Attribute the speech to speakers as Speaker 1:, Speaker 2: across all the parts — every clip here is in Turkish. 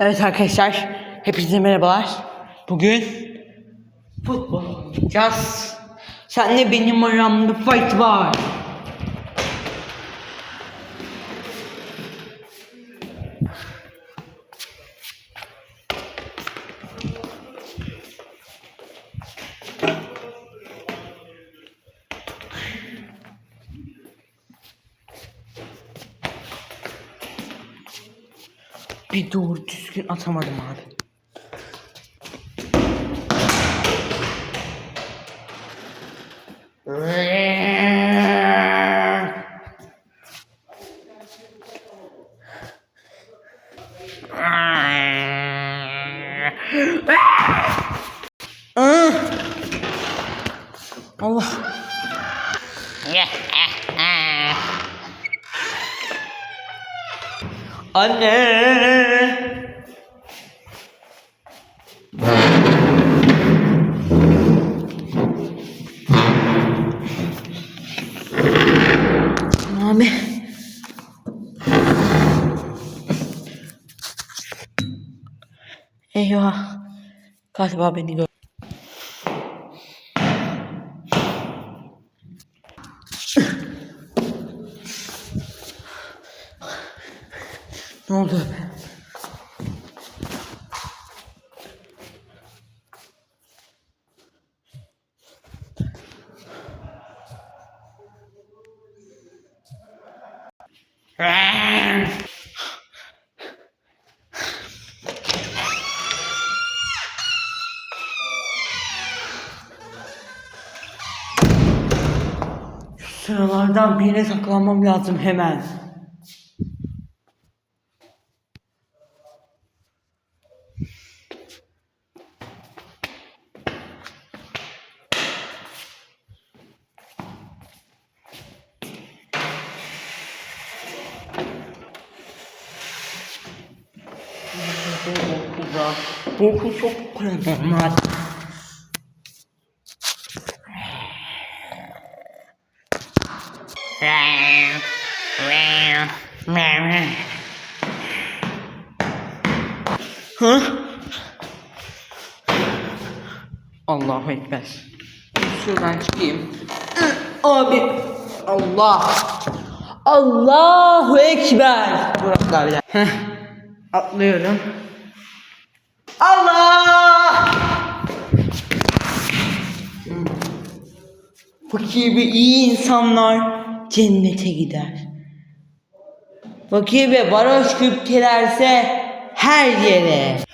Speaker 1: Evet arkadaşlar, hepinize merhabalar. Bugün futbol oynayacağız. Senle benim aramda fight var. Bir doğru düzgün atamadım abi. Allah. Anne. Abi. Eyvah. Galiba beni gör. ne oldu? Sıralardan birine saklanmam lazım hemen. Bu çok paranormal. Hı? Allahu Ekber. Şuradan çıkayım. Abi. Allah. Allahu Ekber. Buraklar ya. Heh. Atlıyorum. Allah! Fakir ve iyi insanlar cennete gider. Fakir ve varoş küptelerse her yere.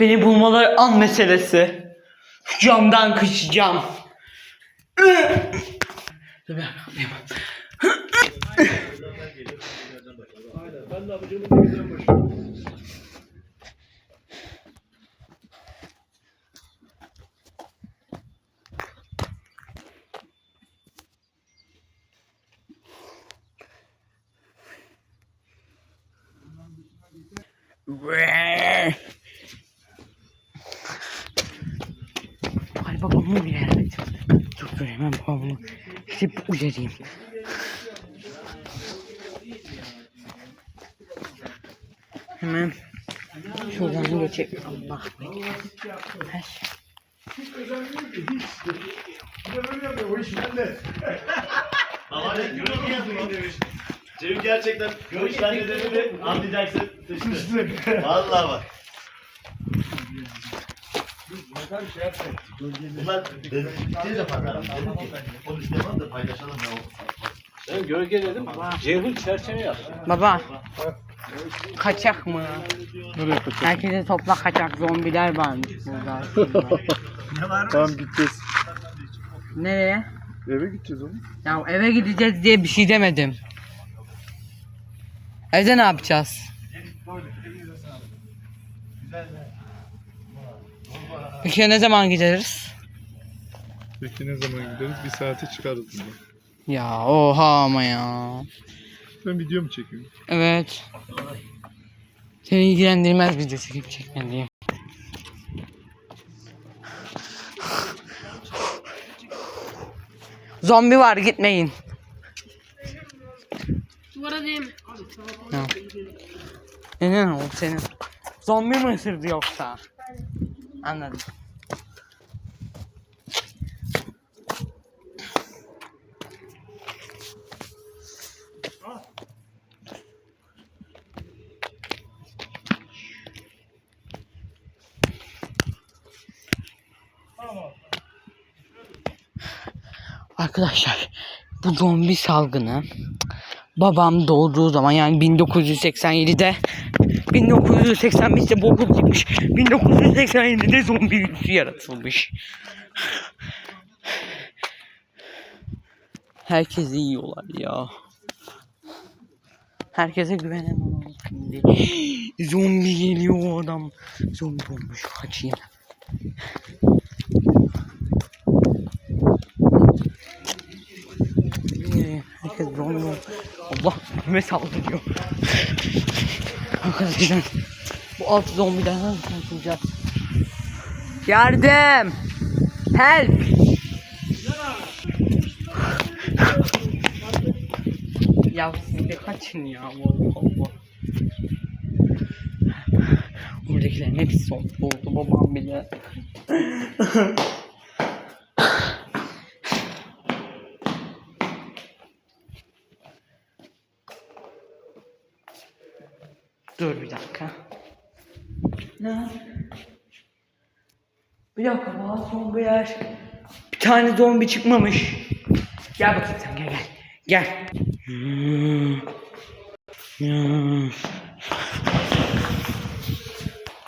Speaker 1: Beni bulmaları an meselesi. Camdan kaçacağım. Dur ben kapayım. Ay babamı uyarayım. Dur dur hemen babamı gidip uyarayım. Hemen şuradan geçelim. Allah Her şey.
Speaker 2: Ama ne gölge yazıyor. Cem gerçekten görüş zannedeni anlayacaksın. Sıçtı. Vallahi bak. Bunlar dedikleri de pazarım. Dedim ki onu istemem de paylaşalım ya.
Speaker 3: Ben gölge dedim. Ceyhun çerçeve yaptı.
Speaker 1: Baba. Kaçak mı? Herkese topla kaçak zombiler varmış burada.
Speaker 4: Tamam gideceğiz.
Speaker 1: Nereye?
Speaker 4: Eve gideceğiz oğlum.
Speaker 1: Ya eve gideceğiz diye bir şey demedim. Evde ne yapacağız? Peki ne zaman gideriz?
Speaker 4: Peki ne zaman gideriz? Bir saate çıkarız buradan.
Speaker 1: Ya oha ama ya.
Speaker 4: Ben video mu çekiyorum?
Speaker 1: Evet. Seni ilgilendirmez video çekip çekmediğim. Zombi var gitmeyin.
Speaker 5: Duvara değme.
Speaker 1: Ya. Ne ne oldu senin? Zombi mi ısırdı yoksa? Anladım. Arkadaşlar bu zombi salgını babam doğduğu zaman yani 1987'de 1985'te bu okul çıkmış 1987'de zombi virüsü yaratılmış. Herkesi yiyorlar ya. Herkese güvenemem şimdi. Zombi geliyor o adam. Zombi olmuş kaçayım. Ee, Herkes zombi Allah üstüme saldırıyor Arkadaşlar bu alt zombiden nasıl kurtulacağız? Yardım! Help! ya siz de kaçın ya Allah Allah. Buradakilerin hepsi oldu babam bile. Dur bir dakika. Ne? Bir dakika daha zombi yer. Bir tane zombi çıkmamış. Gel bakayım sen gel gel. Gel.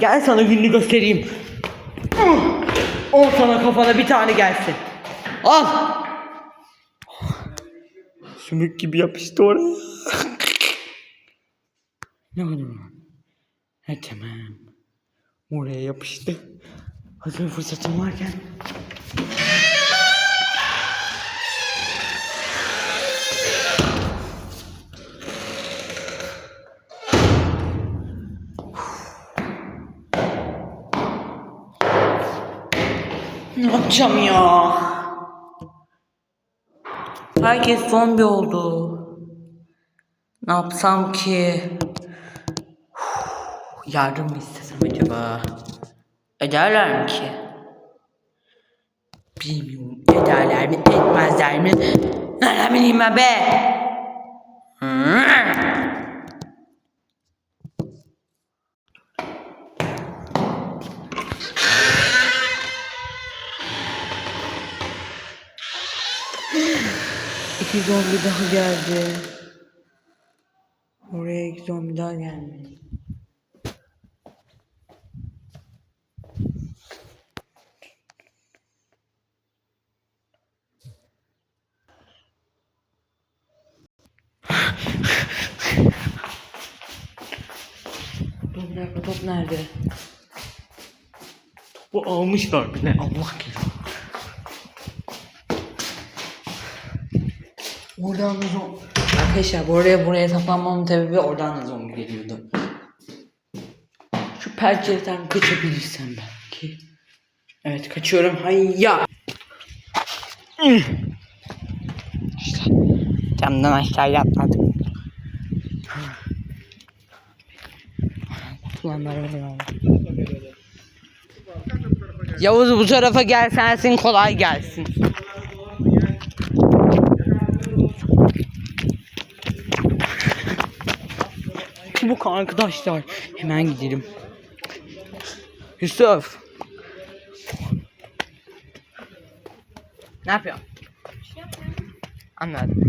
Speaker 1: Gel sana gününü göstereyim. Al sana kafana bir tane gelsin. Al. Sümük gibi yapıştı oraya. Ne oldu? He tamam. Oraya yapıştı. Hazır fırsatım varken. Ne yapacağım ya? Herkes zombi oldu. Ne yapsam ki? Yardım mı acaba? Ederler mi ki? Bilmiyorum. Ederler mi, etmezler mi? Nereden bileyim ben be? İki zombi daha geldi. Oraya iki zombi daha gelmedi. Dur bir dakika top nerede? Topu almışlar bile Allah kerim. Oradan da zombi. Arkadaşlar buraya buraya taplanmamın sebebi oradan da zombi geliyordu. Şu pencereden kaçabilirsem belki. Evet kaçıyorum. Hayya. İşte camdan aşağıya atladım. Kutulanlar öyle. Yavuz bu tarafa gel kolay gelsin. Çabuk arkadaşlar. Hemen gidelim. Yusuf. Ne yapıyorsun? Anladım.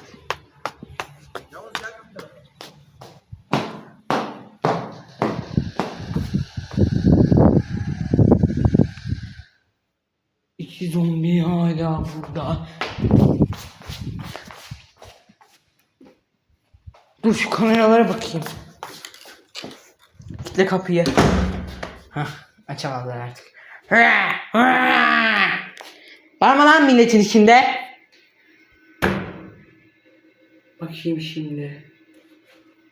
Speaker 1: hala burada. Dur şu kameralara bakayım. Kitle kapıyı. Hah açamazlar artık. Var mı lan milletin içinde? Bakayım şimdi.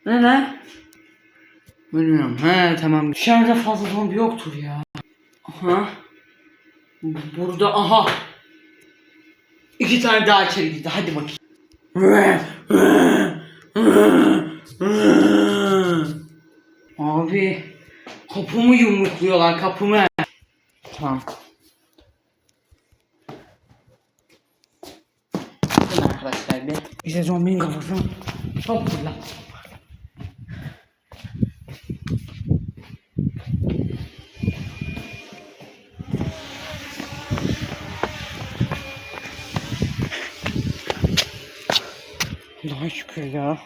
Speaker 1: Ne lan? Bilmiyorum. He tamam. Dışarıda fazla zombi yoktur ya. Aha. Burada aha. İki tane daha içeri gitti. Hadi bakayım. Abi. Kapımı yumrukluyorlar kapımı. Tamam. Arkadaşlar bir. İşte zombinin kafasını çok fırlat. Daha şükür ya.